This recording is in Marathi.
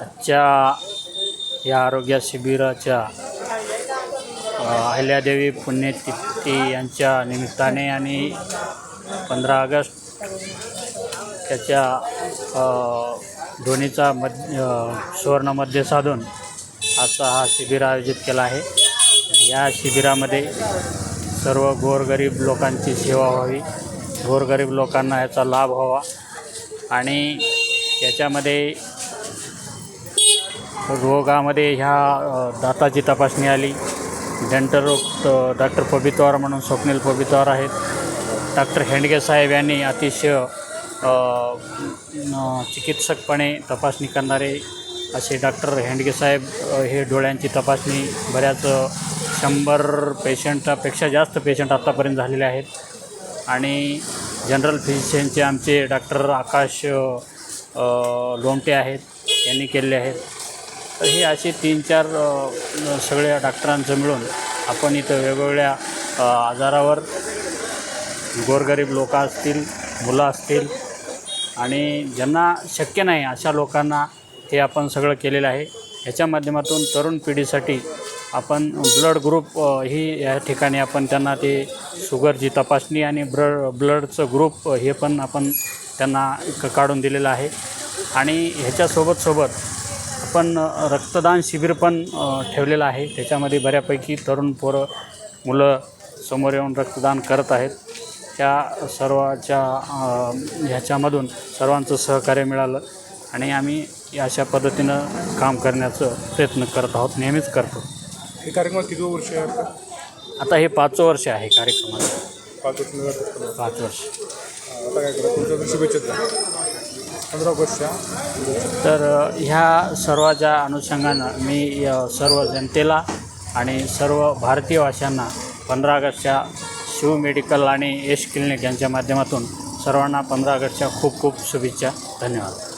आजच्या या आरोग्य शिबिराच्या अहिल्यादेवी पुण्यतिथी यांच्या निमित्ताने आणि पंधरा ऑगस्ट त्याच्या धोनीचा मध्य सुवर्णमध्य साधून आजचा हा शिबिर आयोजित केला आहे. या शिबिरामध्ये सर्व गोरगरीब लोकांची सेवा व्हावी. गोरगरीब लोकांना याचा लाभ व्हावा. आणि याच्यामध्ये रोगामध्ये ह्या दाताची तपासणी आली. डेंटल रोग डॉक्टर पबितवार म्हणून स्वप्नील पबितवार आहेत. डॉक्टर हेंडगे साहेब यांनी अतिशय चिकित्सकपणे तपासणी करणारे असे डॉक्टर हेंडगे साहेब हे डोळ्यांची तपासणी बऱ्याच शंभर पेशंटापेक्षा जास्त पेशंट आत्तापर्यंत झालेले आहेत. आणि जनरल फिजिशियनचे आमचे डॉक्टर आकाश लोमटे आहेत यांनी केलेले आहेत. तर हे असे तीन चार सगळ्या डॉक्टरांचं मिळून आपण इथं वेगवेगळ्या आजारावर गोरगरीब लोक असतील मुलं असतील आणि ज्यांना शक्य नाही अशा लोकांना हे आपण सगळं केलेलं आहे. ह्याच्या माध्यमातून तरुण पिढीसाठी आपण ब्लड ग्रुप ही या ठिकाणी आपण त्यांना ते शुगरची तपासणी आणि ब्र ब्लडचं ग्रुप हे पण आपण त्यांना क- काढून दिलेलं आहे. आणि ह्याच्यासोबत सोबत आपण रक्तदान शिबिर पण ठेवलेलं आहे. त्याच्यामध्ये बऱ्यापैकी तरुण पोरं मुलं समोर येऊन रक्तदान करत आहेत. त्या सर्वाच्या ह्याच्यामधून सर्वांचं सहकार्य मिळालं आणि आम्ही अशा पद्धतीनं काम करण्याचं प्रयत्न करत आहोत. नेहमीच करतो. हे कार्यक्रम किती वर्ष आहे आता? आता हे पाचवं वर्ष आहे कार्यक्रमाचं. पाच वर्ष. पाच वर्ष. आता काय करा तुमच्या तर शुभेच्छा पंधरा ऑगस्टच्या तर अ, ह्या सर्वाच्या अनुषंगानं मी अ, सर्व जनतेला आणि सर्व भारतीय वाशांना पंधरा ऑगस्टच्या शिव मेडिकल आणि यश क्लिनिक यांच्या माध्यमातून सर्वांना पंधरा ऑगस्टच्या खूप खूप शुभेच्छा. धन्यवाद.